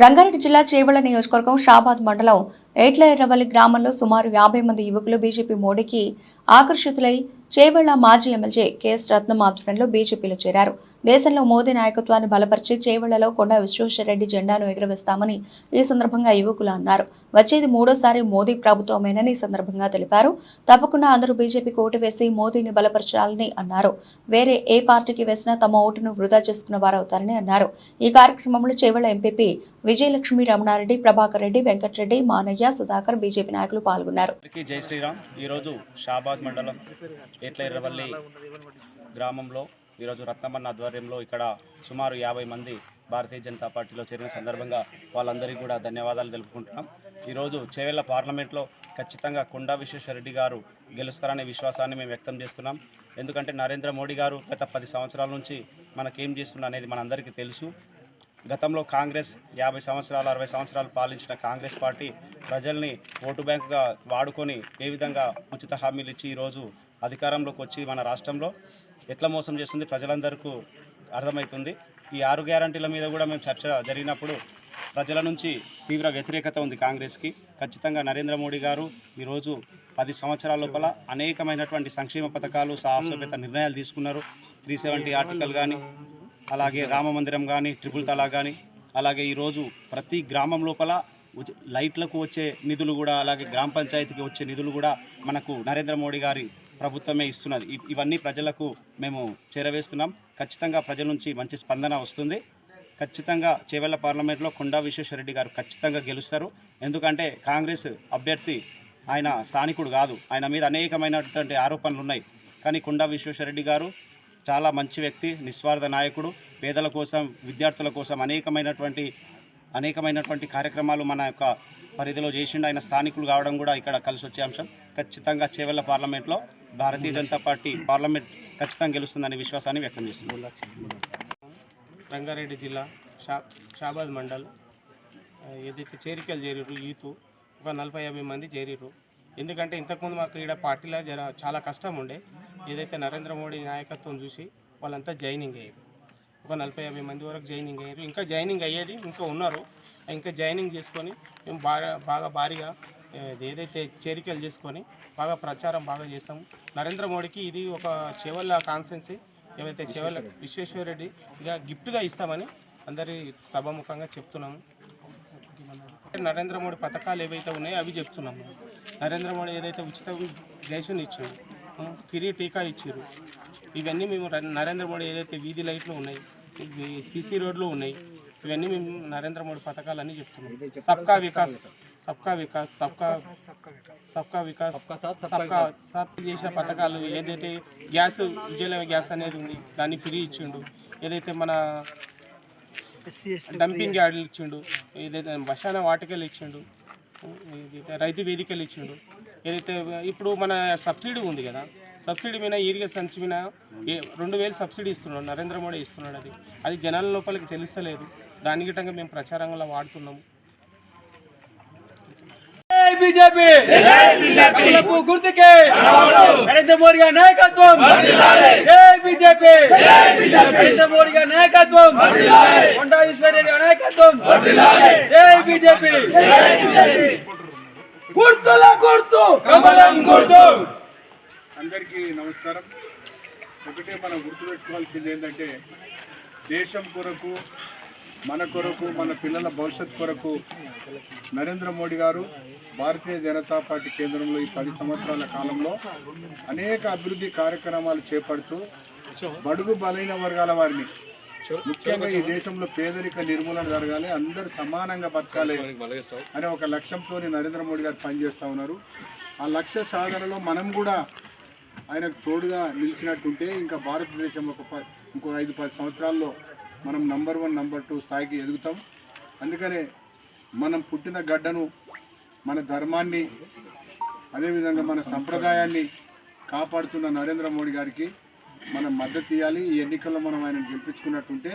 రంగారెడ్డి జిల్లా చేవెళ్ళ నియోజకవర్గం షాబాద్ మండలం ఏట్ల ఎర్రవల్లి గ్రామంలో సుమారు యాభై మంది యువకులు బీజేపీ మోడీకి ఆకర్షితులై చేవెళ్ళ మాజీ ఎమ్మెల్యే కెఎస్ రత్నం ఆధ్వర్యంలో బీజేపీలో చేరారు. దేశంలో మోదీ నాయకత్వాన్ని బలపరిచి చేవెళ్ళలో కొండ విశ్వేశ్వరరెడ్డి జెండాను ఎగురవేస్తామని ఈ సందర్భంగా యువకులు అన్నారు. వచ్చేది మూడోసారి మోదీ ప్రభుత్వమేనని ఈ సందర్భంగా తెలిపారు. తప్పకుండా అందరూ బీజేపీకి ఓటు వేసి మోదీని బలపరచాలని అన్నారు. వేరే ఏ పార్టీకి వేసినా తమ ఓటును వృధా చేసుకున్న వారవుతారని అన్నారు. ఈ కార్యక్రమంలో చేవెళ్ళ ఎంపీపీ విజయలక్ష్మి రమణారెడ్డి ప్రభాకర్ రెడ్డి వెంకటరెడ్డి మానయ్య సుధాకర్ బీజేపీ నాయకులు పాల్గొన్నారు. జై శ్రీరామ్. ఈరోజు షాబాద్ మండలం ఏట్ల ఎర్రవల్లి గ్రామంలో ఈరోజు రత్నమన్న ఆధ్వర్యంలో ఇక్కడ సుమారు యాభై మంది భారతీయ జనతా పార్టీలో చేరిన సందర్భంగా వాళ్ళందరికీ కూడా ధన్యవాదాలు తెలుపుకుంటున్నాం. ఈరోజు చేవేళ్ళ పార్లమెంట్లో ఖచ్చితంగా కొండా విశ్వేశ్వరరెడ్డి గారు గెలుస్తారనే విశ్వాసాన్ని మేము వ్యక్తం చేస్తున్నాం. ఎందుకంటే నరేంద్ర మోడీ గారు గత పది సంవత్సరాల నుంచి మనకేం చేస్తున్నా అనేది మనందరికీ తెలుసు. గతంలో కాంగ్రెస్ యాభై సంవత్సరాలు అరవై సంవత్సరాలు పాలించిన కాంగ్రెస్ పార్టీ ప్రజల్ని ఓటు బ్యాంకుగా వాడుకొని ఏ విధంగా ఉచిత హామీలు ఇచ్చి ఈరోజు అధికారంలోకి వచ్చి మన రాష్ట్రంలో ఎట్లా మోసం చేస్తుంది ప్రజలందరికీ అర్థమవుతుంది ఈ ఆరు గ్యారంటీల మీద కూడా మేము చర్చ జరిగినప్పుడు ప్రజల నుంచి తీవ్ర వ్యతిరేకత ఉంది కాంగ్రెస్కి. ఖచ్చితంగా నరేంద్ర మోడీ గారు ఈరోజు పది సంవత్సరాల లోపల అనేకమైనటువంటి సంక్షేమ పథకాలు సాహసోపేత నిర్ణయాలు తీసుకున్నారు. త్రీ సెవెంటీ ఆర్టికల్ కానీ అలాగే రామ మందిరం కానీ ట్రిపుల్ తలా కానీ అలాగే ఈరోజు ప్రతి గ్రామం లోపల లైట్లకు వచ్చే నిధులు కూడా అలాగే గ్రామ పంచాయతీకి వచ్చే నిధులు కూడా మనకు నరేంద్ర మోడీ గారి ప్రభుత్వమే ఇస్తున్నది. ఇవన్నీ ప్రజలకు మేము చేరవేస్తున్నాం. ఖచ్చితంగా ప్రజల నుంచి మంచి స్పందన వస్తుంది. ఖచ్చితంగా చేవెళ్ళ పార్లమెంట్లో కొండా విశ్వేశ్వరరెడ్డి గారు ఖచ్చితంగా గెలుస్తారు. ఎందుకంటే కాంగ్రెస్ అభ్యర్థి ఆయన స్థానికుడు కాదు. ఆయన మీద అనేకమైనటువంటి ఆరోపణలు ఉన్నాయి కానీ కొండా విశ్వేశ్వరరెడ్డి గారు చాలా మంచి వ్యక్తి నిస్వార్థ నాయకుడు. పేదల కోసం విద్యార్థుల కోసం అనేకమైనటువంటి అనేకమైనటువంటి కార్యక్రమాలు మన యొక్క పరిధిలో చేసిండు. ఆయన స్థానికులు కావడం కూడా ఇక్కడ కలిసి వచ్చే అంశం. ఖచ్చితంగా చేవెళ్ళ పార్లమెంట్లో భారతీయ జనతా పార్టీ పార్లమెంట్ ఖచ్చితంగా గెలుస్తుందనే విశ్వాసాన్ని వ్యక్తం చేస్తుంది రంగారెడ్డి జిల్లా షా షాబాద్ మండల్. ఏదైతే చేరికలు చేరిరు యూత్ ఒక నలభై యాభై మంది చేరిరు ఎందుకంటే ఇంతకుముందు మాకు ఇక్కడ పార్టీలో జర చాలా కష్టం ఉండే. ఏదైతే నరేంద్ర మోడీ నాయకత్వం చూసి వాళ్ళంతా జాయినింగ్ అయ్యారు. ఒక నలభై యాభై మంది వరకు జాయినింగ్ అయ్యారు. ఇంకా జాయినింగ్ అయ్యేది ఇంకా ఉన్నారు. ఇంకా జాయినింగ్ చేసుకొని మేము బాగా బాగా భారీగా ఏదైతే చేరికలు చేసుకొని బాగా ప్రచారం బాగా చేస్తాము. నరేంద్ర మోడీకి ఇది ఒక చెవల్ల కాన్సెన్సీ. ఏవైతే చెవల్ల విశ్వేశ్వరరెడ్డి ఇక గిఫ్ట్గా ఇస్తామని అందరి సభాముఖంగా చెప్తున్నాము. నరేంద్ర మోడీ పథకాలు ఏవైతే ఉన్నాయో అవి చెప్తున్నాము. నరేంద్ర మోడీ ఏదైతే ఉచిత రేషన్ ఇచ్చారు ఫ్రీ టీకా ఇచ్చారు ఇవన్నీ మేము నరేంద్ర మోడీ ఏదైతే వీధి లైట్లు ఉన్నాయి సీసీ రోడ్లు ఉన్నాయి ఇవన్నీ మేము నరేంద్ర మోడీ పథకాలన్నీ చెప్తున్నాం. సబ్కా వికాస్ సబ్కా వికాస్ సబ్కా సబ్కా వికాస్ సబ్కా సాత్ చేసిన పథకాలు ఏదైతే గ్యాస్ విజయలయ గ్యాస్ అనేది ఉంది దాన్ని ఫ్రీ ఇచ్చిండు. ఏదైతే మన డంపింగ్ యార్డులు ఇచ్చిండు ఏదైతే మశాన వాటికలు ఇచ్చిండు రైతు వేదికలు ఇచ్చిండు ఏదైతే ఇప్పుడు మన సబ్సిడీ ఉంది కదా సబ్సిడీ మీద ఈరిగా సంచి మీద ఏ- రెండు వేలు సబ్సిడీ ఇస్తున్నాడు నరేంద్ర మోడీ ఇస్తున్నాడు అది. అది జనాల లోపలికి తెలుస్తలేదు. దాని గిట్టంగా మేము ప్రచారంగా వాడుతున్నాము. జై బీజేపీ. గుర్తుకే. నరేంద్ర మోడీ గారి నాయకత్వం. జై బీజేపీ. నరేంద్ర మోడీ గారి నాయకత్వం. కొండా విశ్వరెడ్డి గారి నాయకత్వం. జై బీజేపీ. గుర్తుల గుర్తు. కమలం గుర్తు. అందరికీ నమస్కారం. ఒకటే మనం గుర్తుపెట్టుకోవాల్సింది ఏంటంటే దేశం కొరకు మన కొరకు మన పిల్లల భవిష్యత్ కొరకు నరేంద్ర మోడీ గారు భారతీయ జనతా పార్టీ కేంద్రంలో ఈ పది సంవత్సరాల కాలంలో అనేక అభివృద్ధి కార్యక్రమాలు చేపడుతూ బడుగు బలైన వర్గాల వారిని ముఖ్యంగా ఈ దేశంలో పేదరిక నిర్మూలన జరగాలి అందరు సమానంగా బతకాలి అనే ఒక లక్ష్యంతో నరేంద్ర మోడీ గారు పనిచేస్తూ ఉన్నారు. ఆ లక్ష్య సాధనలో మనం కూడా ఆయనకు తోడుగా నిలిచినట్టుంటే ఇంకా భారతదేశం ఒక ఇంకో ఐదు పది సంవత్సరాల్లో మనం నంబర్ వన్ నంబర్ టూ స్థాయికి ఎదుగుతాం. అందుకనే మనం పుట్టిన గడ్డను మన ధర్మాన్ని అదేవిధంగా మన సంప్రదాయాన్ని కాపాడుతున్న నరేంద్ర మోడీ గారికి మనం మద్దతు ఇవ్వాలి. ఈ ఎన్నికల్లో మనం ఆయన గెలిపించుకున్నట్టుంటే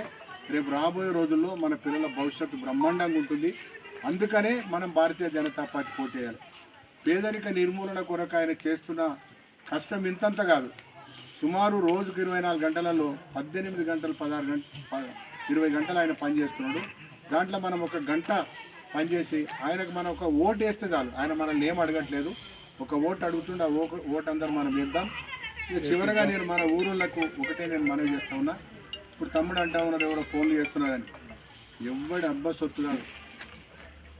రేపు రాబోయే రోజుల్లో మన పిల్లల భవిష్యత్తు బ్రహ్మాండంగా ఉంటుంది. అందుకనే మనం భారతీయ జనతా పార్టీ పోటేయాలి పేదరిక నిర్మూలన కొరకు ఆయన చేస్తున్న కష్టం ఇంతంత కాదు. సుమారు రోజుకు ఇరవై నాలుగు గంటలలో పద్దెనిమిది గంటలు పదహారు గంట ప- ఇరవై గంటలు ఆయన పనిచేస్తున్నాడు. దాంట్లో మనం ఒక గంట పనిచేసి ఆయనకు మనం ఒక ఓటు వేస్తే చాలు. ఆయన మనల్ని ఏం అడగట్లేదు. ఒక ఓటు అడుగుతుండే ఆ ఓటు ఓటు అందరు మనం ఇద్దాం ఇక నేను మన ఊరులకు ఒకటే నేను మనవి చేస్తా ఉన్నా. ఇప్పుడు తమ్ముడు అంటా ఉన్నారు ఎవరో ఫోన్లు చేస్తున్నారని ఎవడి అబ్బా సొత్తు కాదు.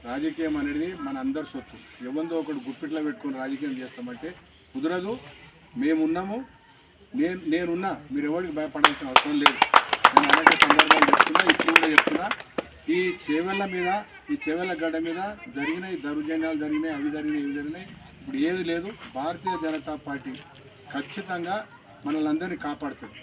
రాజకీయం అనేది మన అందరి సొత్తు. ఎవరిదో ఒకడు గుప్పిట్లో పెట్టుకొని రాజకీయం చేస్తామంటే కుదరదు. మేమున్నాము. నేను నేనున్నా మీరు ఎవరికి భయపడాల్సిన అవసరం లేదు. నేను అనేక సందర్భాలు చెప్తున్నా ఇప్పుడు కూడా చెప్తున్నా. ఈ చేవెళ్ళ మీద ఈ చేవెళ్ళ గడ్డ మీద జరిగినాయి దౌర్జన్యాలు జరిగినాయి అవి జరిగినాయి ఇవి జరిగినాయి. ఇప్పుడు ఏది లేదు భారతీయ జనతా పార్టీ ఖచ్చితంగా మనల్ని అందరినీ కాపాడుతుంది.